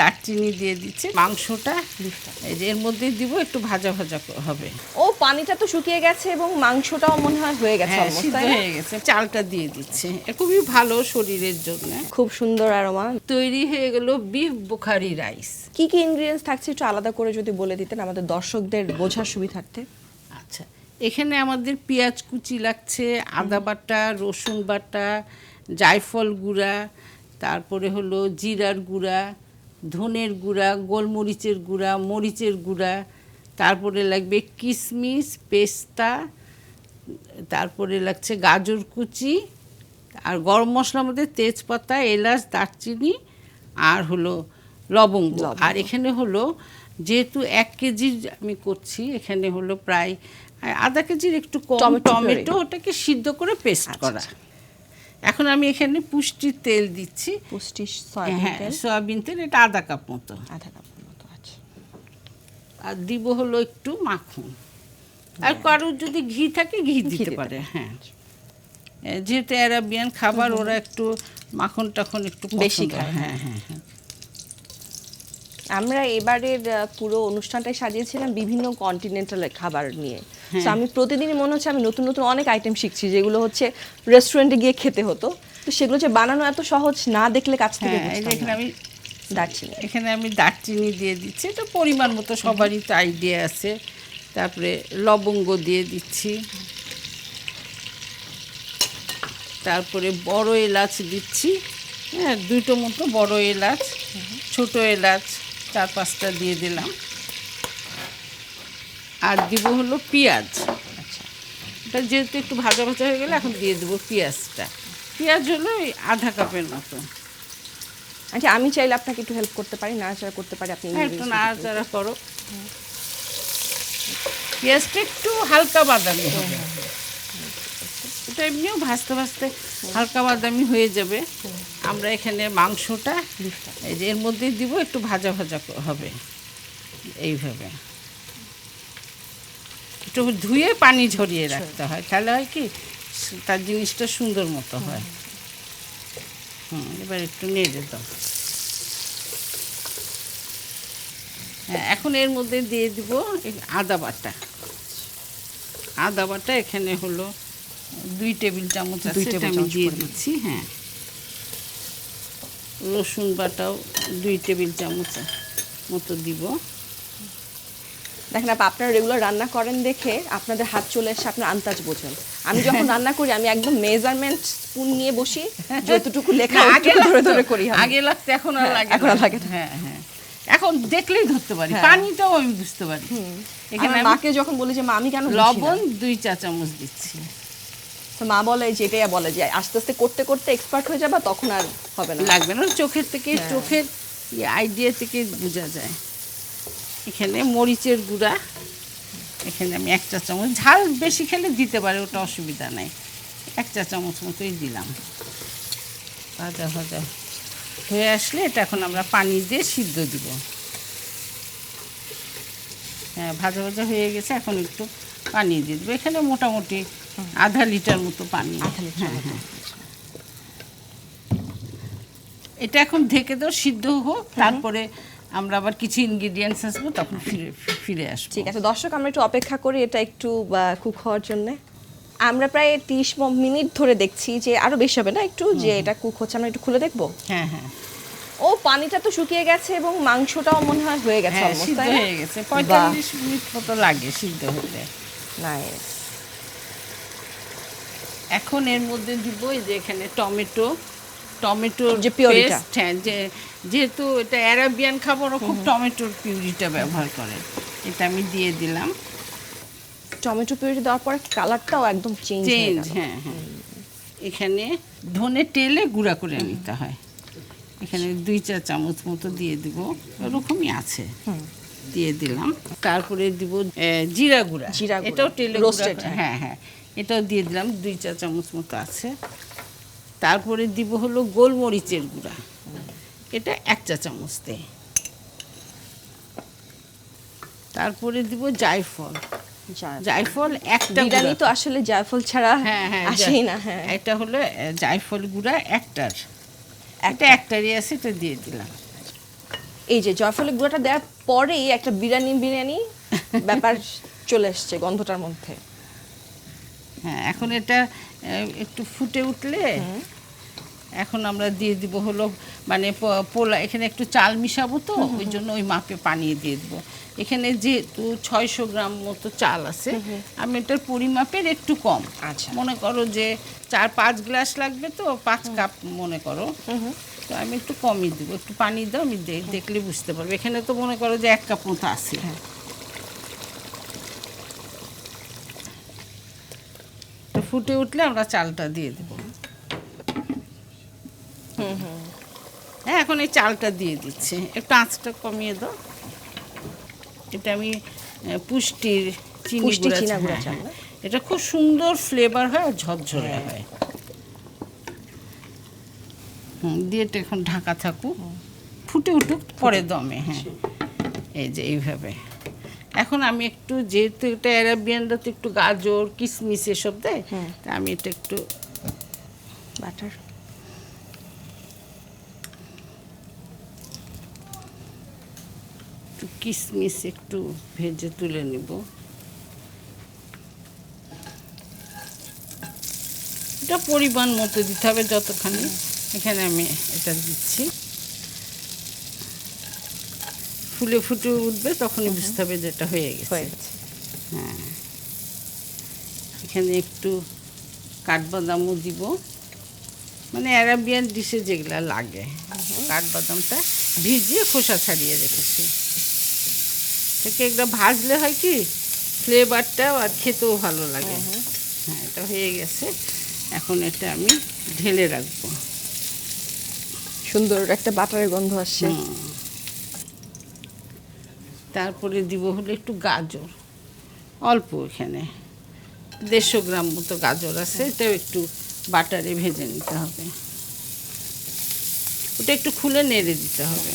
দারচিনি দিয়ে দিচ্ছে। মাংসটা এই যে এর মধ্যে দিব একটু ভাজা ভাজা হবে। ও পানিটা তো শুকিয়ে গেছে এবং মাংসটাও মনে হয় হয়ে গেছে হ্যাঁ সিদ্ধ হয়ে গেছে। চালটা দিয়ে দিচ্ছে। খুবই ভালো শরীরের জন্য। খুব সুন্দর আরোমা তৈরি হয়ে গেল বিফ বুখারি রাইস কি কি ইনগ্রিডিয়েন্টস থাকছে একটু আলাদা করে যদি বলে দিতেন আমাদের দর্শকদের বোঝার সুবিধার্থে। আচ্ছা এখানে আমাদের পেঁয়াজ কুচি লাগছে আদা বাটা রসুন বাটা জায়ফল গুঁড়া তারপরে হলো জিরার গুঁড়া ধনের গুঁড়া গোলমরিচের গুঁড়া মরিচের গুঁড়া তারপরে লাগবে কিশমিশ পেস্তা তারপরে লাগছে গাজর কুচি আর গরম মশলার মধ্যে তেজপাতা এলাচ দারচিনি আর হলো লবঙ্গ। আর এখানে হলো যেহেতু এক কেজি আমি করছি এখানে হলো প্রায় আধা কেজির একটু কম টমেটো টমেটো ওটাকে সিদ্ধ করে পেস্ট আচ্ছা, করা আচ্ছা। এখন আমি এখানে পুষ্টির তেল দিচ্ছি। পুষ্টি সয়াবিন হ্যাঁ তেল? সয়াবিন তেল এটা আধা কাপ মতো। আধা কাপ মতো আছে আর দিব হলো একটু মাখন। আর কারোর যদি ঘি থাকে ঘি দিতে পারে হ্যাঁ। যেহেতু অ্যারাবিয়ান খাবার ওরা একটু মাখন টাখন একটু বেশি খায়। হ্যাঁ হ্যাঁ হ্যাঁ। আমরা এবারের পুরো অনুষ্ঠানটাই সাজিয়েছিলাম বিভিন্ন কন্টিনেন্টাল খাবার নিয়ে। হ্যাঁ। তো আমি প্রতিদিনই মনে হচ্ছে আমি নতুন নতুন অনেক আইটেম শিখছি যেগুলো হচ্ছে রেস্টুরেন্টে গিয়ে খেতে হতো। তো সেগুলো যে বানানো এত সহজ না দেখলে কাছ থেকে হ্যাঁ এখানে আমি দারচিনি। এখানে আমি দারচিনি দিয়ে দিচ্ছি এটা পরিমাণ মতো সবারই তো আইডিয়া আছে। তারপরে লবঙ্গ দিয়ে দিচ্ছি। তারপরে বড় এলাচ দিচ্ছি। হ্যাঁ দুটো মতো বড় এলাচ ছোট এলাচ। চার পাঁচটা দিয়ে দিলাম। আর দিব হলো পেঁয়াজ। আচ্ছা। এটা যেহেতু একটু ভাজা ভাজা হয়ে গেলে এখন দিয়ে দেবো পেঁয়াজটা। পেঁয়াজ হলো ওই আধা কাপের মতো। আচ্ছা আমি চাইলে আপনাকে একটু হেল্প করতে পারি নাড়াচাড়া করতে পারি আপনি হ্যাঁ, একটু নাড়াচাড়া করো। পেঁয়াজটা একটু হালকা বাদামি হবে। এটা এমনিও ভাজতে ভাজতে হালকা বাদামি হয়ে যাবে। আমরা এখানে মাংসটা এই যে এর মধ্যে দিব একটু ভাজা ভাজা হবে। এইভাবে। একটু ধুয়ে পানি ঝরিয়ে রাখতে হয়। তাহলে হয় কি তার জিনিসটা সুন্দর মতো হয়। হুম এবার একটু নেড়ে দাও। হ্যাঁ এখন এর মধ্যে দিয়ে দিব আদা বাটা। আদা বাটা এখানে হলো দুই টেবিল চামচ আছে দুই টেবিল আমি চামচ দিয়ে দিচ্ছি হ্যাঁ। রসুন বাটাও দুই টেবিল চামচ মতো দিব। দেখেন আপা আপনারা রেগুলার রান্না করেন দেখে আপনাদের হাত চলে এসে আপনার আন্দাজ বোঝেন। আমি যখন রান্না করি আমি একদম মেজারমেন্ট স্পুন নিয়ে বসি যতটুকু লেখা আগে ধরে ধরে করি আগে লাগতো এখন আর লাগে এখন আর লাগে হ্যাঁ হ্যাঁ। এখন দেখলেই ধরতে পারি হ্যাঁ। পানিটাও আমি বুঝতে পারি। এখানে মাকে যখন বলি যে মা আমি কেন লবণ দুই চা চামচ দিচ্ছি। তো মা বলে যেটাই বলে যে আস্তে আস্তে করতে করতে এক্সপার্ট হয়ে যাবা তখন আর হবে না। লাগবে না চোখের থেকে হ্যাঁ। চোখের আইডিয়া থেকে বোঝা যায়। এখানে মরিচের গুঁড়া এখানে আমি এক চা চামচ ঝাল বেশি খেলে দিতে পারে ওটা অসুবিধা নাই। এক চা চামচ মতোই দিলাম। ভাজা ভাজা হয়ে আসলে এটা এখন আমরা পানি দিয়ে সিদ্ধ দিব। হ্যাঁ ভাজা ভাজা হয়ে গেছে এখন একটু পানি দিয়ে দেবো। এখানে মোটামুটি আধা লিটার মতো পানি। আধা লিটার হ্যাঁ। হ্যাঁ এটা এখন ঢেকে দাও সিদ্ধ হোক তারপরে আমরা আবার কিছু ইনগ্রিডিয়েন্টস আসব তখন ফিরে ফিরে আসব। ঠিক আছে দর্শক আমরা একটু অপেক্ষা করি এটা একটু কুক হওয়ার জন্য। আমরা প্রায় তিরিশ মিনিট ধরে দেখছি যে আরও বেশি হবে না একটু যে এটা কুক হচ্ছে আমরা একটু খুলে দেখব? হ্যাঁ হ্যাঁ। ও পানিটা তো শুকিয়ে গেছে এবং মাংসটাও মনে হয় হয়ে গেছে হ্যাঁ হয়ে গেছে। পঁয়তাল্লিশ মিনিট মতো লাগে সিদ্ধ হতে। Nice. এখন এর মধ্যে দিব এই যে এখানে টমেটো টমেটোর যে পিউরিটা। হ্যাঁ যে যেহেতু এটা অ্যারাবিয়ান খাবার ও খুব টমেটোর পিউরিটা ব্যবহার করে এটা আমি দিয়ে দিলাম। টমেটো পিউরি দেওয়ার পরে কালারটাও একদম চেঞ্জ হয়ে চেঞ্জ হ্যাঁ হ্যাঁ। এখানে ধনে টেলে গুঁড়া করে নিতে হয়। এখানে দুই চা চামচ মতো দিয়ে দিব ওরকমই আছে। দিয়ে দিলাম। তারপরে দিব জিরা গুঁড়া। জিরা গুঁড়া, এটাও টেলে roasted, গুঁড়া হ্যাঁ হ্যাঁ। এটাও দিয়ে দিলাম দুই চা চামচ মতো আছে। তারপরে দিব হলো গোলমরিচের গুঁড়া। এটা এক চা চামচ দেয় তারপরে দিব জায়ফল। জায়ফল। একটা বিরিয়ানি তো আসলে জায়ফল ছাড়া হ্যাঁ হ্যাঁ আসেই না হ্যাঁ। এটা হলো জায়ফল গুঁড়া একটার। একটা। একটারই আছে এটা দিয়ে দিলাম। এই যে জয়ফলের গুঁড়াটা দেওয়ার পরেই একটা বিরিয়ানি বিরিয়ানি ব্যাপার চলে এসছে গন্ধটার মধ্যে। হ্যাঁ এখন এটা একটু ফুটে উঠলে এখন আমরা দিয়ে দিব হলো মানে পোলা এখানে একটু চাল মিশাবো তো ওই জন্য ওই মাপে পানিয়ে দিয়ে দেবো। এখানে যেহেতু ছয়শো গ্রাম মতো চাল আছে আমি এটার পরিমাপের একটু কম। আচ্ছা। মনে করো যে চার পাঁচ গ্লাস লাগবে তো পাঁচ কাপ মনে করো। তো আমি একটু কমই দেবো একটু পানি দাও আমি দেখলে বুঝতে পারব। এখানে তো মনে করো যে এক কাপ মতো আছে। ফুটে উঠলে আমরা চালটা দিয়ে দেবো। হ্যাঁ এখন এই চালটা দিয়ে দিচ্ছে। একটু আঁচটা কমিয়ে দাও। এটা আমি পুষ্টির চিনি গুঁড়া হ্যাঁ, চাল হ্যাঁ। এটা খুব সুন্দর ফ্লেভার হয় আর ঝরঝরে হয়। হুম দিয়ে এখন ঢাকা থাকুক। ফুটে উঠুক পরে দমে হ্যাঁ। এই যে এইভাবে। এখন আমি একটু যেহেতু এটা অ্যারাবিয়ানরা তো একটু গাজর কিশমিশ এসব দেয় তা আমি এটা একটু বাটার। একটু কিশমিশ একটু ভেজে তুলে নিব। এটা পরিমাণ মতো দিতে হবে যতখানি। এখানে আমি এটা দিচ্ছি। ফুলে ফুটে উঠবে তখনই বুঝতে হবে যে এটা হয়ে গেছে। হয়ে। এখানে একটু কাঠবাদামও দিব। মানে অ্যারাবিয়ান ডিশে যেগুলা লাগে। কাঠবাদামটা ভিজিয়ে খোসা ছাড়িয়ে রেখেছি। থেকে একটা ভাজলে হয় কি ফ্লেভারটাও আর খেতেও ভালো লাগে। হ্যাঁ এটা হয়ে গেছে। এখন এটা আমি ঢেলে রাখব। সুন্দর একটা বাটারের গন্ধ আসছে। তারপরে দিব হলো একটু গাজর। অল্প এখানে। দেড়শো গ্রাম মতো গাজর আছে, এটাও একটু বাটারে ভেজে নিতে হবে। ওটা একটু খুলে নেড়ে দিতে হবে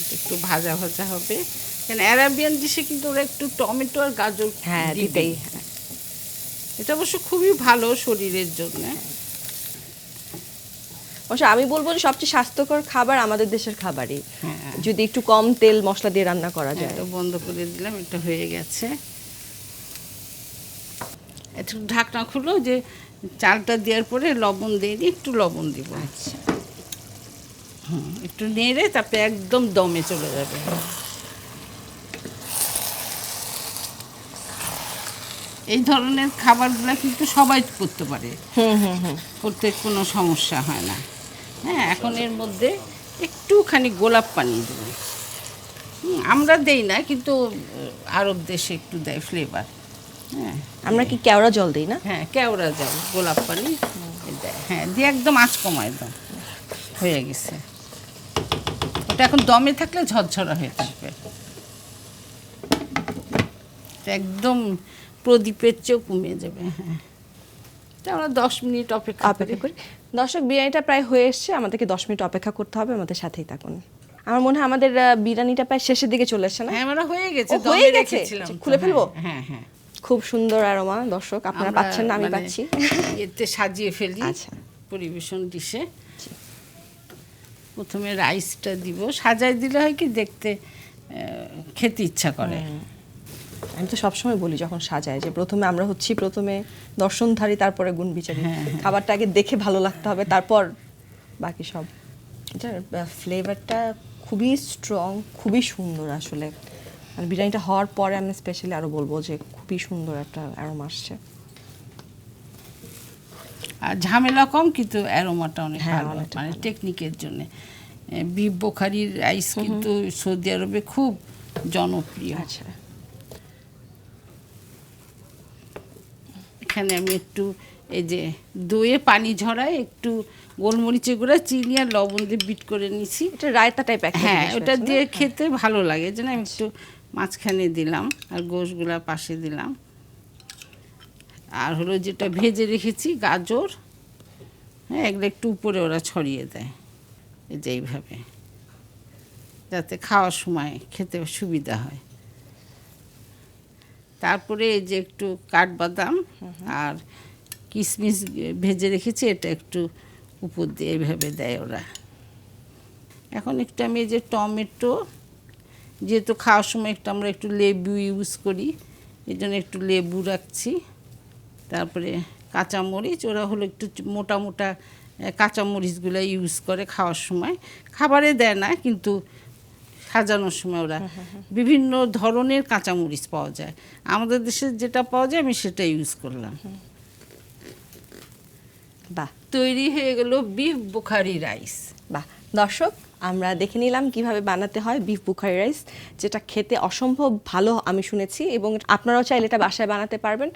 এটা একটু ভাজা ভাজা হবে। কেন অ্যারাবিয়ান ডিশে কিন্তু ওরা একটু টমেটো আর গাজর হ্যাঁ। দিতেই। এটা অবশ্য খুবই ভালো শরীরের জন্য। অবশ্য আমি বলব যে সবচেয়ে স্বাস্থ্যকর খাবার আমাদের দেশের খাবারই। হ্যাঁ। যদি একটু কম তেল মশলা দিয়ে রান্না করা যায়। বন্ধ করে দিলাম এটা হয়ে গেছে। একটু ঢাকনা খুলো যে চালটা দেওয়ার পরে লবণ দিয়ে দিই একটু লবণ দিব। আচ্ছা। হুম, একটু নেড়ে তারপরে একদম দমে চলে যাবে। এই ধরনের খাবারগুলো কিন্তু সবাই করতে পারে। হুম হুম হুম। করতে কোনো সমস্যা হয় না। হ্যাঁ এখন এর মধ্যে একটুখানি গোলাপ পানি দেবো। আমরা দেই না কিন্তু আরব দেশে একটু দেয় ফ্লেভার হ্যাঁ। আমরা কি কেওড়া জল দিই না? হ্যাঁ কেওড়া জল গোলাপ পানি দেয়। হ্যাঁ দিয়ে একদম আঁচ কমায় দাও। হয়ে গেছে। ওটা এখন দমে থাকলে ঝরঝরা হয়ে থাকবে। একদম প্রদীপের চেয়েও কমিয়ে যাবে হ্যাঁ। এটা আমরা দশ মিনিট অপেক্ষা অপেক্ষা করি। দর্শক বিরিয়ানিটা প্রায় হয়ে এসছে আমাদেরকে দশ মিনিট অপেক্ষা করতে হবে আমাদের সাথেই থাকুন। আমার মনে হয় আমাদের বিরিয়ানিটা প্রায় শেষের দিকে চলে এসছে না? হ্যাঁ আমরা হয়ে গেছে হয়ে দমে গেছে? খুলে ফেলব? হ্যাঁ হ্যাঁ খুব সুন্দর আর আরোমা দর্শক আপনারা পাচ্ছেন না আমি মানে পাচ্ছি। এতে সাজিয়ে ফেলি আচ্ছা। পরিবেশন ডিশে প্রথমে রাইসটা দিব। সাজাই দিলে হয় কি দেখতে খেতে ইচ্ছা করে। আমি তো সবসময় বলি যখন সাজায় যে প্রথমে আমরা হচ্ছি প্রথমে দর্শনধারী তারপরে গুণ বিচারী। হ্যাঁ, খাবারটা আগে দেখে ভালো লাগতে হবে তারপর বাকি সব। এটার ফ্লেভারটা খুবই স্ট্রং খুবই সুন্দর আসলে। আর বিরিয়ানিটা হওয়ার পরে আমি স্পেশালি আরও বলব যে খুবই সুন্দর একটা অ্যারোম আসছে। আর ঝামেলা কম কিন্তু অ্যারোমাটা অনেক হ্যাঁ, ভালো। মানে টেকনিকের জন্য। বিফ বোখারির রাইস কিন্তু সৌদি আরবে খুব জনপ্রিয়। আচ্ছা। এখানে আমি একটু এই যে দইয়ে পানি ঝরায় একটু গোলমরিচের গুঁড়া চিনি আর লবণ দিয়ে বিট করে নিছি। এটা রায়তা টাইপ হ্যাঁ ওটা দিয়ে খেতে ভালো লাগে। জন্য আমি একটু মাঝখানে দিলাম আর গোশগুলা পাশে দিলাম। আর হলো যেটা ভেজে রেখেছি, গাজর হ্যাঁ এগুলো একটু উপরে ওরা ছড়িয়ে দেয়। এই যে এইভাবে। যাতে খাওয়ার সময় খেতে সুবিধা হয়। তারপরে এই যে একটু কাঠবাদাম আর কিশমিশ ভেজে রেখেছি, এটা একটু উপর দিয়ে এইভাবে দেয় ওরা। এখন একটু আমি এই যে টমেটো, যেহেতু খাওয়ার সময় একটু আমরা একটু লেবু ইউজ করি, এই জন্য একটু লেবু রাখছি। তারপরে কাঁচামরিচ ওরা হলো একটু মোটা মোটা কাঁচামরিচগুলো ইউজ করে খাওয়ার সময়। খাবারে দেয় না কিন্তু সাজানোর সময় ওরা বিভিন্ন ধরনের কাঁচামরিচ পাওয়া যায়। আমাদের দেশে যেটা পাওয়া যায় আমি সেটা ইউজ করলাম। বাহ। তৈরি হয়ে গেল বিফ বুখারি রাইস বাহ। দর্শক আমরা দেখে নিলাম কীভাবে বানাতে হয় বিফ বুখারি রাইস যেটা খেতে অসম্ভব ভালো আমি শুনেছি এবং আপনারাও চাইলে এটা বাসায় বানাতে পারবেন।